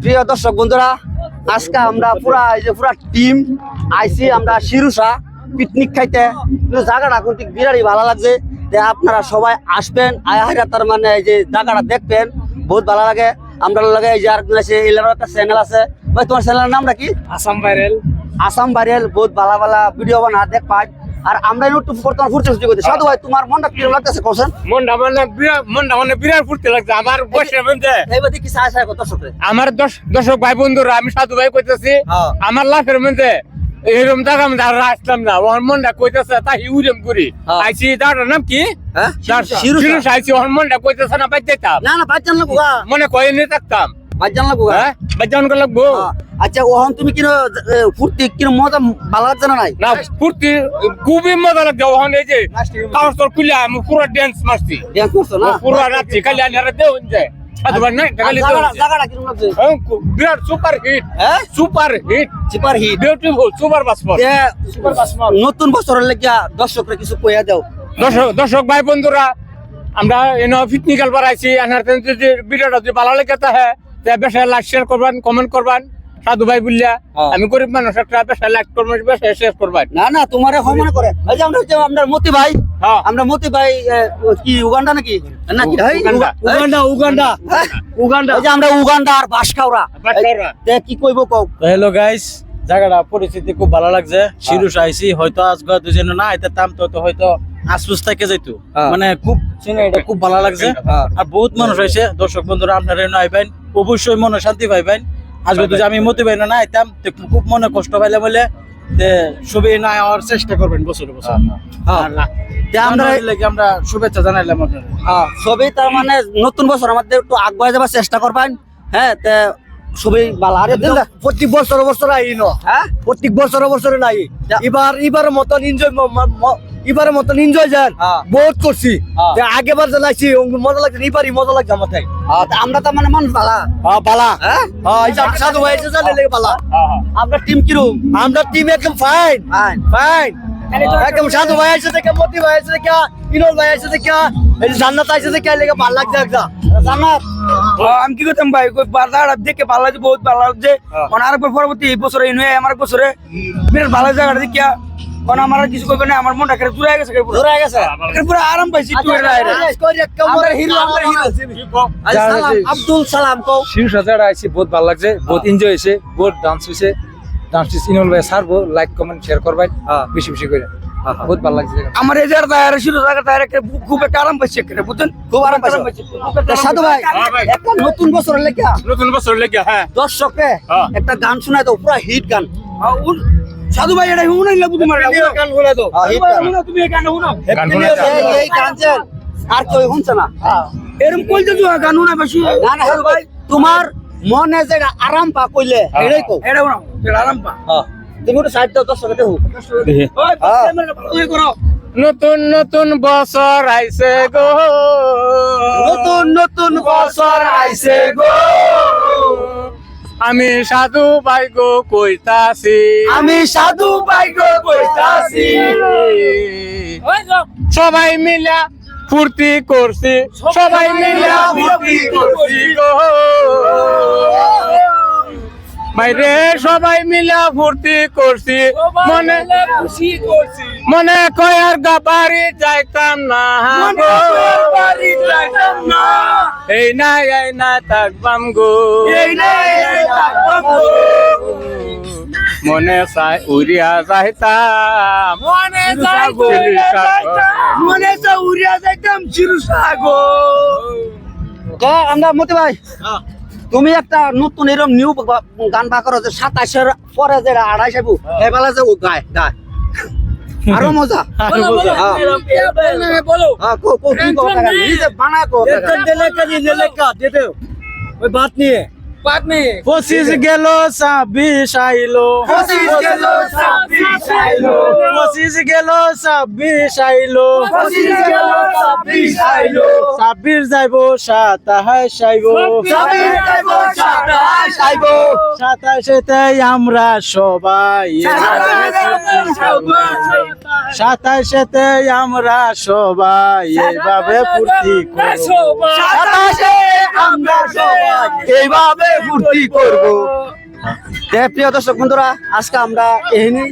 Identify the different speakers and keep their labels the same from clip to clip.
Speaker 1: প্রিয় দর্শক বন্ধুরা আজকে আমরা পুরা এই যে পুরা টিম আইসি আমরা শিরুষা পিকনিক খাইতে। কিন্তু জায়গাটা কিন্তু বিরাটই ভালো লাগছে। যে আপনারা সবাই আসবেন আয়া তার মানে এই যে জায়গাটা দেখবেন বহুত ভালো লাগে। আমরা লাগে এই যে আরেকজন আছে এলার একটা চ্যানেল আছে। ভাই তোমার চ্যানেলের নামটা কি?
Speaker 2: আসাম ভাইরাল।
Speaker 1: আসাম ভাইরাল বহুত ভালো ভালো ভিডিও বানা দেখ পাই আর আমরা একটু বর্তমান ফুটতে ফুটতে করতে সাধু ভাই তোমার মনটা কীরকম লাগতেছে? কোশ্চেন
Speaker 2: মনটা মানে বিরাট মনটা মানে বিরাট ফুর্তি লাগছে। আমার বসে মধ্যে।
Speaker 1: এইবার দেখি সাহা সাহা কত সকে
Speaker 2: আমার দশ দর্শক ভাই বন্ধুরা আমি সাধু ভাই কইতেছি
Speaker 1: হ্যাঁ।
Speaker 2: আমার লাফের মধ্যে এরকম জায়গা মধ্যে আর আসলাম না। ওর মনটা কইতেছে তাই উড়েম করি
Speaker 1: হ্যাঁ।
Speaker 2: আইছি তার নাম কি?
Speaker 1: হ্যাঁ
Speaker 2: শিরুষা। আইছি ওর মনটা কইতেছে না বাইতে
Speaker 1: না না লাগবো গা
Speaker 2: মনে কয়ে নিয়ে থাকতাম।
Speaker 1: বাচ্চান লাগবো
Speaker 2: হ্যাঁ? বাজান করে লাগবো।
Speaker 1: হ্যাঁ। আচ্ছা ওহন তুমি কিনো ফুর্তি কিনো মজা ভালো লাগছে না নাই?
Speaker 2: না ফুর্তি খুবই মজা লাগছে ওখান এই যে তোর খুলে আমি পুরো ড্যান্স মারছি।
Speaker 1: ব্যায়াম করছ না?
Speaker 2: পুরো রাত্রি খালি দেউন যায়। নাই খালি দেউন
Speaker 1: কীরকম লাগছে?
Speaker 2: বিরাট সুপার হিট
Speaker 1: হ্যাঁ?
Speaker 2: Super hit
Speaker 1: super hit
Speaker 2: beautiful super passport
Speaker 1: নতুন বছরের লেগিয়া দর্শকরা কিছু কইয়া দাও।
Speaker 2: দর্শক দর্শক ভাই বন্ধুরা আমরা এনে পিকনিকাল বাড়াইছি আনার ভিডিওটা যদি ভালো লেগে তে শেয়ার করবেন কমেন্ট করবেন। সাধু ভাই বললিয়া
Speaker 1: হ্যাঁ।
Speaker 2: আমি গরিব মানুষ একটা বেশি লাইক করবেন বেশি শেয়ার করবেন।
Speaker 1: না না তোমারে করে। এই যে আমরা হচ্ছে আমরা মতি ভাই।
Speaker 2: হ্যাঁ।
Speaker 1: আমরা মতি ভাই কি উগান্ডা নাকি? নাকি ভাই
Speaker 2: উগান্ডা।
Speaker 1: Uganda Uganda. উগান্ডা। যে আমরা উগান্ডা আর বাসখাওরা কি কইব কও?
Speaker 3: হ্যালো গাইস জায়গাটা পরিস্থিতি খুব ভালো লাগছে। শিরুষ আইসি হয়তো আজকে দুজনে না এটা তাম তো হয়তো আসপুস থেকে যাইতো।
Speaker 1: হ্যাঁ।
Speaker 3: মানে খুব খুব ভালো লাগছে। আর বহুত মানুষ হয়েছে দর্শক বন্ধুরা আপনারা আইবেন। অবশ্যই মনে শান্তি পাইবেন। আজকে যদি আমি মতি পাই না আইতাম তো খুব মনে কষ্ট পাইলে বলে তে ছবি না চেষ্টা করবেন বছরে বছর।
Speaker 1: হ্যাঁ। আমরা
Speaker 3: আমরা শুভেচ্ছা জানাইলাম আপনারা
Speaker 1: হ্যাঁ সবই তার মানে নতুন বছর আমাদের একটু আগুয়ে যাবার চেষ্টা করবেন। হ্যাঁ তে সবই ভালো আরে
Speaker 4: প্রত্যেক বছর বছর আই ন
Speaker 1: হ্যাঁ?
Speaker 4: প্রত্যেক বছর বছর নাই। এবার এবার মতন এনজয় এবার মতন এনজয় যান।
Speaker 1: হ্যাঁ।
Speaker 4: বহুত করছি।
Speaker 1: হ্যাঁ।
Speaker 4: যে আগেবার যে লাগছি মজা লাগছে এবারই মজা লাগছে আমার তাই
Speaker 1: হ্যাঁ, আমরা তো মানে মানুষ ভালো
Speaker 4: হ্যাঁ পালা
Speaker 1: হ্যাঁ?
Speaker 4: হ্যাঁ সাধু এসে জানে লেগে পালা
Speaker 1: আমরা টিম কিরম
Speaker 4: আমরা টিম একদম ফাইন
Speaker 1: ফাইন
Speaker 4: ফাইন একদম সাধু ভাই এসে দেখে মতি ভাই এসে দেখে ইনোল ভাই এসে দেখে এই যে জান্নাত এসে দেখে লেগে ভালো লাগছে একদম
Speaker 1: জান্নাত।
Speaker 5: আমি কি করতাম ভাই? কই বাজার দেখে ভালো লাগছে বহুত ভালো লাগছে। কারণ আরেকবার পরবর্তী এই বছরে এই নয় আমার বছরে বিরাট ভালো জায়গাটা দেখিয়া কারণ আমার আর কিছু করবে না আমার মনটা কেটে দূরে গেছে পুরো।
Speaker 1: ধরে গেছে?
Speaker 5: পুরো আরাম পাইছি একটু
Speaker 1: আচ্ছা,
Speaker 5: এটা এটা।
Speaker 1: হিরো আমরা হিরো। আচ্ছা, সালাম, আব্দুল সালাম কও।
Speaker 6: শীর্ষ যারা আইছি বহুত ভালো লাগছে বহুত এনজয় হয়েছে বহুত ডান্স হয়েছে ডান্স ইনল ভাই সারবো লাইক কমেন্ট শেয়ার করবেন বেশি বেশি করে। বহুত ভালো লাগছে।
Speaker 5: আমার এই জায়গা তায়ার ছিল তায়ার একটা খুব একটা আরাম পাইছি একটা বুঝছেন?
Speaker 1: খুব আরাম পাইছো। সাধু ভাই
Speaker 2: হ্যাঁ
Speaker 1: একটা নতুন বছরের লেগিয়া।
Speaker 2: নতুন বছর লেগে হ্যাঁ।
Speaker 1: দর্শককে
Speaker 2: হ্যাঁ।
Speaker 1: একটা গান শোনায় তো পুরো হিট গান।
Speaker 5: সাধু ভাই এটা শুনাই লাগবো তোমার।
Speaker 4: গান বলে তো।
Speaker 1: হ্যাঁ,
Speaker 5: তুমি এই শুনো।
Speaker 2: গান
Speaker 1: এই- গান আর কেউ শুনছে না।
Speaker 5: এরম কইতে তো গান শুনা বেশি।
Speaker 1: না না ভাই তোমার মনে যেটা আরাম পা কইলে এটাই কও।
Speaker 5: এটা শুনো এটা আরাম পা।
Speaker 1: তুমি একটু সাইড দাও দর্শকে দেখো।
Speaker 5: ওই ক্যামেরাটা ভালো করে করো।
Speaker 2: নতুন নতুন বছর আইছে গো।
Speaker 1: নতুন নতুন বছর আইছে
Speaker 2: গো। আমি সাধু ভাই গো কইতাছি।
Speaker 1: আমি সাধু ভাই গো কইতাছি।
Speaker 2: সবাই মিলা ফুর্তি করছি। সবাই মিলা ফুর্তি করছি গো। বাইরে সবাই মিলা ফুর্তি করছি। মনে খুশি করছি। মনে কয়ার গা বাড়ি যাইতাম না। গো এই নাই এই না থাকবাম গো মনে চাই উড়িয়া যাইতাম মনে চাই
Speaker 5: মনে তো উড়িয়া যাইতাম চিরুসাগো
Speaker 1: তো আমরা মতি ভাই তুমি একটা নতুন এরকম নিউ গান বা করো যে সাতাশের পরে যে আড়াইশ এবেলা যে গায় গায়। আরও মজা হ্যাঁ।
Speaker 5: বলো
Speaker 1: হ্যাঁ, কো কো কি কো টাকা নিজে বানায় কো টাকা।
Speaker 4: ওই বাত নিয়ে
Speaker 5: বাদ নেই
Speaker 3: পঁচিশ গেল ছাব্বিশ আইলো।
Speaker 5: পঁচিশ গেল, ছাব্বিশ আইলো।
Speaker 3: পঁচিশ গেল ছাব্বিশ আইলো।
Speaker 5: পঁচিশ গেল, ছাব্বিশ আইলো।
Speaker 3: ছাব্বিশ যাইব সাতাশ আইব। সাতাশেতে আমরা সবাই সাতাশেতে আমরা সবাই। এইভাবে ফুর্তি করব
Speaker 5: সাতাশে
Speaker 1: এইভাবে ফুর্তি করব। প্রিয় দর্শক বন্ধুরা আজকে আমরা এহিনি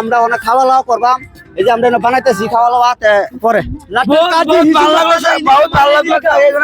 Speaker 1: আমরা অনেক খাওয়া দাওয়া করবাম। এই যে আমরা বানাইতেছি খাওয়া দাওয়া পরে।